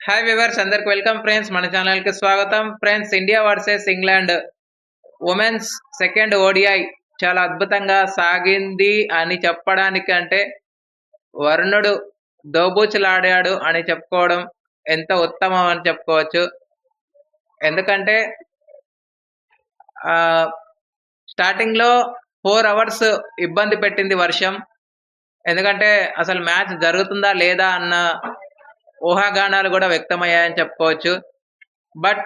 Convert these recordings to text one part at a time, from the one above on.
Hi viewers అందరికి welcome friends మన ఛానల్కి స్వాగతం. Friends India versus England women's second ODI చాలా అద్భుతంగా సాగింది అని చెప్పడానికి అంటే వరుణుడు దోబూచులాడాడు అని చెప్పుకోవడం ఎంత ఉత్తమం అని చెప్పుకోవచ్చు. ఎందుకంటే స్టార్టింగ్లో ఫోర్ అవర్స్ ఇబ్బంది పెట్టింది వర్షం. ఎందుకంటే అసలు మ్యాచ్ జరుగుతుందా లేదా అన్న ఊహాగానాలు కూడా వ్యక్తమయ్యాయని చెప్పుకోవచ్చు. But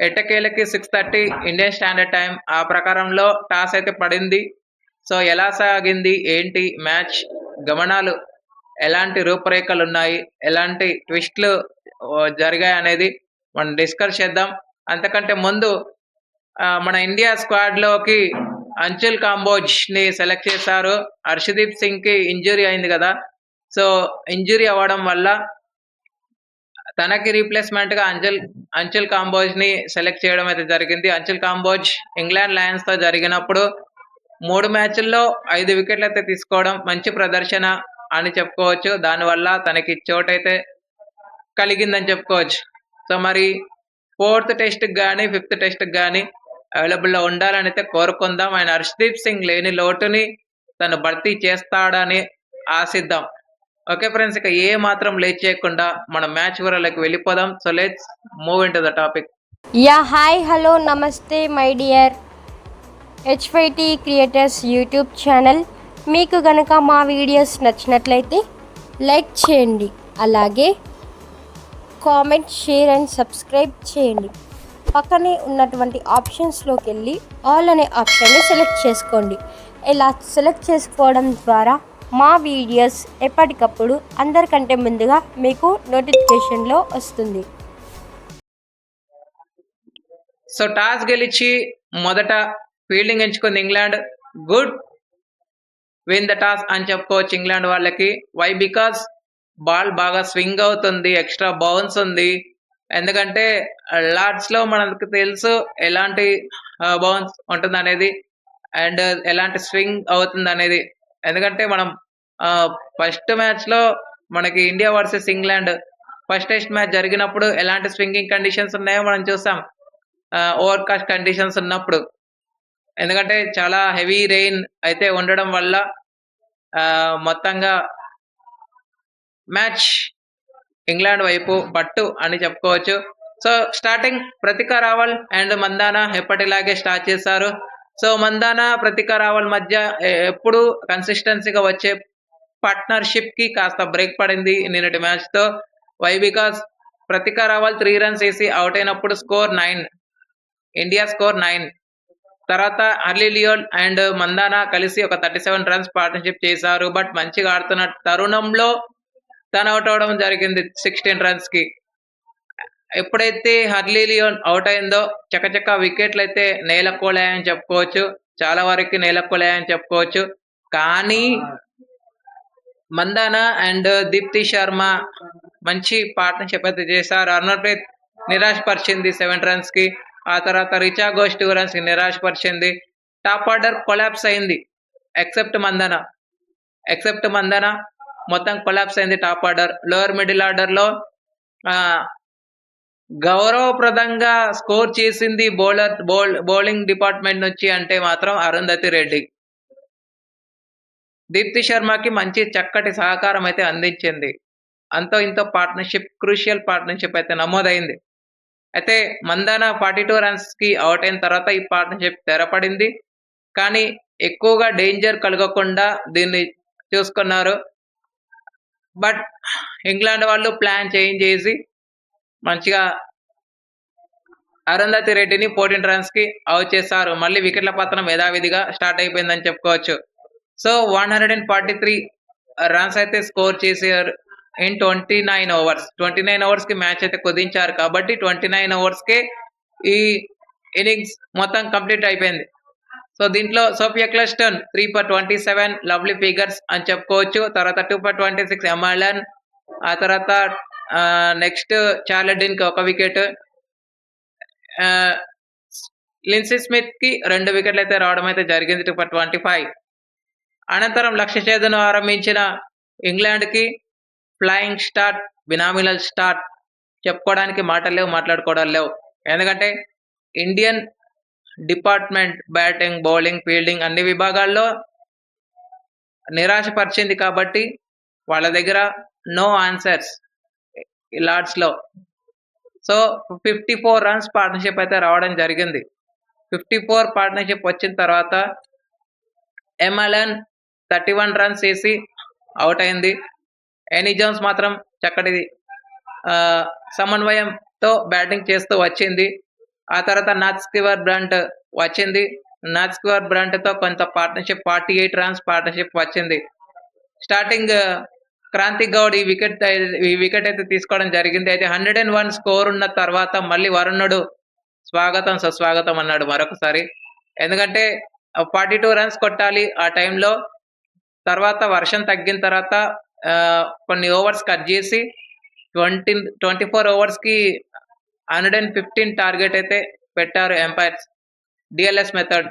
ఎట్టకేలకి six thirty Indian standard time ఆ ప్రకారంలో టాస్ అయితే పడింది. సో ఎలా సాగింది? ఏంటి? మ్యాచ్ గమనాలు? ఎలాంటి రూపురేఖలు ఉన్నాయి? ఎలాంటి ట్విస్ట్లు జరిగాయి అనేది మనం డిస్కస్ చేద్దాం. అంతకంటే ముందు మన ఇండియా స్క్వాడ్లోకి అంచుల్ కాంబోజ్ని సెలెక్ట్ చేశారు. హర్షదీప్ సింగ్కి ఇంజురీ అయింది కదా. సో ఇంజురీ అవ్వడం వల్ల తనకి రీప్లేస్మెంట్గా అంజల్ అంచుల్ కాంబోజ్ని సెలెక్ట్ చేయడం అయితే జరిగింది. అంచుల్ కాంబోజ్ ఇంగ్లాండ్ లయన్స్తో జరిగినప్పుడు మూడు మ్యాచ్ల్లో ఐదు వికెట్లు అయితే తీసుకోవడం మంచి ప్రదర్శన అని చెప్పుకోవచ్చు. దానివల్ల తనకి చోటైతే కలిగిందని చెప్పుకోవచ్చు. సో మరి ఫోర్త్ టెస్ట్ కానీ ఫిఫ్త్ టెస్ట్ కానీ అవైలబుల్లో ఉండాలని అయితే కోరుకుందాం. ఆయన హర్షదీప్ సింగ్ లేని లోటుని తను భర్తీ చేస్తాడని ఆశిద్దాం. ఓకే ఫ్రెండ్స్ ఇక ఏ మాత్రం లేట్ చేయకుండా మన మ్యాచ్ వివరాలకు వెళ్ళిపోదాం. So let's move in to the topic yeah hi hello నమస్తే my dear HYT creators YouTube channel మీకు కనుక మా వీడియోస్ నచ్చినట్లయితే లైక్ చేయండి. అలాగే కామెంట్ షేర్ అండ్ సబ్స్క్రైబ్ చేయండి. పక్కనే ఉన్నటువంటి ఆప్షన్స్లోకి వెళ్ళి ఆల్ అనే ఆప్షన్ని సెలెక్ట్ చేసుకోండి. ఇలా సెలెక్ట్ చేసుకోవడం ద్వారా మా వీడియోస్ ఎప్పటికప్పుడు అందరికంటే ముందుగా మీకు నోటిఫికేషన్లో వస్తుంది. సో టాస్ గెలిచి మొదట ఫీల్డింగ్ ఎంచుకుంది England. Good. Win the toss అని చెప్పుకోవచ్చు ఇంగ్లాండ్ వాళ్ళకి. వై బికాస్ బాల్ బాగా స్వింగ్ అవుతుంది ఎక్స్ట్రా బౌన్స్ ఉంది. ఎందుకంటే లార్డ్స్లో మనకు తెలుసు ఎలాంటి బౌన్స్ ఉంటుంది అనేది అండ్ ఎలాంటి స్వింగ్ అవుతుంది అనేది ఎందుకంటే మనం ఫస్ట్ మ్యాచ్లో మనకి India versus England first test match జరిగినప్పుడు ఎలాంటి స్వింగింగ్ కండిషన్స్ ఉన్నాయో మనం చూసాం. ఓవర్ కాస్ట్ కండిషన్స్ ఉన్నప్పుడు. ఎందుకంటే చాలా హెవీ రెయిన్ అయితే ఉండడం వల్ల మొత్తంగా మ్యాచ్ ఇంగ్లాండ్ వైపు పట్టు అని చెప్పుకోవచ్చు. So starting Pratika Rawal and Mandhana ఎప్పటిలాగే స్టార్ట్ చేశారు. సో మందానా ప్రతిక రావల్ మధ్య ఎప్పుడు కన్సిస్టెన్సీగా వచ్చే పార్ట్నర్షిప్కి కాస్త బ్రేక్ పడింది నిన్నటి మ్యాచ్తో. Why because Pratika Rawal three runs వేసి అవుట్ అయినప్పుడు score nine India score nine తర్వాత అర్లీ లియోల్ అండ్ మందానా కలిసి ఒక థర్టీ సెవెన్ రన్స్ పార్ట్నర్షిప్ చేశారు. బట్ మంచిగా ఆడుతున్న తరుణంలో తను అవుట్ అవడం జరిగింది సిక్స్టీన్ రన్స్కి. ఎప్పుడైతే హర్లీ లియోన్ అవుట్ అయిందో చకచక వికెట్లు అయితే నేలకోలేయని చెప్పుకోవచ్చు. చాలా వరకు నేలకోలేయని చెప్పుకోవచ్చు. కానీ మందాన అండ్ దీప్తి శర్మ మంచి పార్ట్నర్షిప్ అయితే చేశారు. హర్మన్ప్రీత్ నిరాశపరిచింది సెవెన్ రన్స్కి ఆ తర్వాత రిచా ఘోష్ టూ రన్స్కి నిరాశపరిచింది. టాప్ ఆర్డర్ కొలాప్స్ అయింది. ఎక్సెప్ట్ మందన. ఎక్సెప్ట్ మందన. మొత్తం కొలాప్స్ అయింది టాప్ ఆర్డర్. లోవర్ మిడిల్ ఆర్డర్లో గౌరవప్రదంగా స్కోర్ చేసింది బౌలర్ బౌలింగ్ డిపార్ట్మెంట్ నుంచి అంటే మాత్రం అరుంధతి రెడ్డి. దీప్తి శర్మకి మంచి చక్కటి సహకారం అయితే అందించింది. అంతో ఇంతో పార్ట్నర్షిప్ క్రూషియల్ పార్ట్నర్షిప్ అయితే నమోదైంది. అయితే మందాన ఫార్టీ టూ రన్స్కి అవుట్ అయిన తర్వాత ఈ పార్ట్నర్షిప్ తెరపడింది. కానీ ఎక్కువగా డేంజర్ కలగకుండా దీన్ని చూసుకున్నారు. బట్ ఇంగ్లాండ్ వాళ్ళు ప్లాన్ చేంజ్ చేసి మంచిగా అరుంధతి రెడ్డిని ఫోర్టీన్ రన్స్కి అవుట్ చేశారు. మళ్ళీ వికెట్ల పతనం యథావిధిగా స్టార్ట్ అయిపోయిందని చెప్పుకోవచ్చు. So one hundred and forty three runs అయితే స్కోర్ చేసారు in twenty nine overs twenty nine ఓవర్స్కి match అయితే కుదించారు కాబట్టి ట్వంటీ నైన్ ఓవర్స్కి ఈ ఇన్నింగ్స్ మొత్తం కంప్లీట్ అయిపోయింది. సో దీంట్లో Sophia Ecclestone three for twenty seven lovely figures అని చెప్పుకోవచ్చు. తర్వాత two for twenty six MLN ఆ తర్వాత నెక్స్ట్ చార్లెడిన్కి ఒక వికెట్ లిన్సీ స్మిత్కి రెండు వికెట్లు అయితే రావడం అయితే జరిగింది టూ ఫర్ ట్వంటీ ఫైవ్ అనంతరం లక్ష్య చేదను ఆరంభించిన ఇంగ్లాండ్కి ఫ్లయింగ్ స్టార్ట్ బినామినల్ స్టార్ట్ చెప్పుకోవడానికి మాటలు లేవు మాట్లాడుకోవడం లేవు. ఎందుకంటే Indian department batting bowling fielding అన్ని విభాగాల్లో నిరాశపరిచింది కాబట్టి వాళ్ళ దగ్గర no answers లార్డ్స్లో. So fifty four runs partnership అయితే రావడం జరిగింది. ఫిఫ్టీ ఫోర్ పార్ట్నర్షిప్ వచ్చిన తర్వాత ఎంఎల్ఎన్ థర్టీ వన్ రన్స్ వేసి అవుట్ అయింది. ఎనీ జోన్స్ మాత్రం చక్కటి ఆ, సమన్వయంతో బ్యాటింగ్ చేస్తూ వచ్చింది. ఆ తర్వాత నాట్స్కివర్ బ్రంట్ వచ్చింది. నాట్స్కివర్ బ్రంట్తో కొంత partnership forty eight runs partnership వచ్చింది. స్టార్టింగ్ క్రాంతి గౌడ్ ఈ వికెట్ ఈ వికెట్ అయితే తీసుకోవడం జరిగింది. అయితే హండ్రెడ్ అండ్ వన్ స్కోర్ ఉన్న తర్వాత మళ్ళీ వరుణుడు స్వాగతం సుస్వాగతం అన్నాడు మరొకసారి. ఎందుకంటే ఫార్టీ టూ రన్స్ కొట్టాలి ఆ టైంలో తర్వాత వర్షం తగ్గిన తర్వాత కొన్ని ఓవర్స్ కట్ చేసి ట్వంటీ ట్వంటీ ఫోర్ ఓవర్స్కి హండ్రెడ్ అండ్ ఫిఫ్టీన్ టార్గెట్ అయితే పెట్టారు ఎంపైర్స్ డిఎల్ఎస్ మెథడ్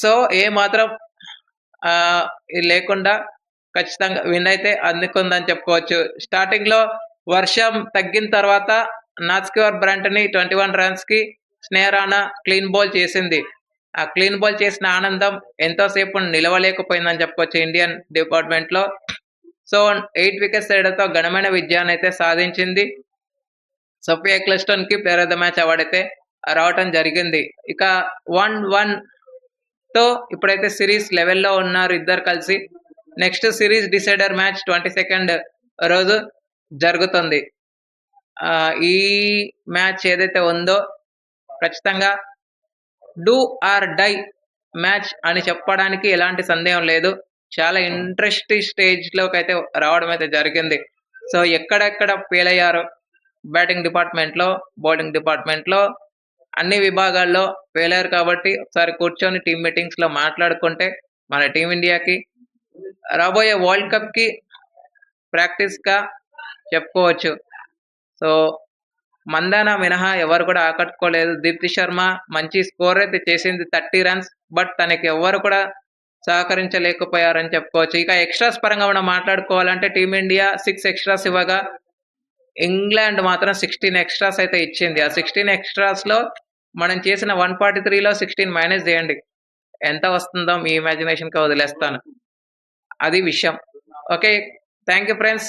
సో ఏ మాత్రం లేకుండా ఖచ్చితంగా విన్ అయితే అందుకుందని చెప్పుకోవచ్చు. స్టార్టింగ్లో వర్షం తగ్గిన తర్వాత నాస్కివర్ బ్రాంట్ని ట్వంటీ వన్ రన్స్కి కి క్లీన్ బౌల్ చేసింది. ఆ క్లీన్ బాల్ చేసిన ఆనందం ఎంతోసేపు నిలవలేకపోయిందని చెప్పుకోవచ్చు ఇండియన్ డిపార్ట్మెంట్లో సో ఎయిట్ వికెట్స్ తేడాతో ఘనమైన విజయాన్ని అయితే సాధించింది. సోఫియా క్లిస్టన్కి ప్లేయర్ ఆఫ్ ద మ్యాచ్ అవార్డైతే అయితే రావటం జరిగింది. ఇక వన్ వన్తో ఇప్పుడైతే సిరీస్ లెవెల్లో ఉన్నారు ఇద్దరు కలిసి. Next series decider match twenty second రోజు జరుగుతుంది. ఆ, ఈ మ్యాచ్ ఏదైతే ఉందో ఖచ్చితంగా డూ ఆర్ డై మ్యాచ్ అని చెప్పడానికి ఎలాంటి సందేహం లేదు. చాలా ఇంట్రెస్టింగ్ స్టేజ్లోకి అయితే రావడం అయితే జరిగింది. సో ఎక్కడెక్కడ ఫెయిల్ అయ్యారు? బ్యాటింగ్ డిపార్ట్మెంట్లో బౌలింగ్ డిపార్ట్మెంట్లో అన్ని విభాగాల్లో ఫెయిల్ అయ్యారు కాబట్టి ఒకసారి కూర్చొని టీమ్ మీటింగ్స్లో మాట్లాడుకుంటే మన టీమిండియాకి రాబోయే వరల్డ్ కప్కి ప్రాక్టీస్గా చెప్పుకోవచ్చు. సో మందాన మినహా ఎవరు కూడా ఆకట్టుకోలేదు. దీప్తి శర్మ మంచి స్కోర్ అయితే చేసింది థర్టీ రన్స్ బట్ తనకి ఎవరు కూడా సహకరించలేకపోయారని చెప్పుకోవచ్చు. ఇక ఎక్స్ట్రాస్ పరంగా మనం మాట్లాడుకోవాలంటే టీమిండియా సిక్స్ ఎక్స్ట్రాస్ ఇవ్వగా ఇంగ్లాండ్ మాత్రం సిక్స్టీన్ ఎక్స్ట్రాస్ అయితే ఇచ్చింది. ఆ సిక్స్టీన్ ఎక్స్ట్రాస్లో మనం చేసిన వన్ ఫార్టీ త్రీలో సిక్స్టీన్ మైనస్ చేయండి. ఎంత వస్తుందో మీ ఇమాజినేషన్కి వదిలేస్తాను. అది విషయం. Okay thank you friends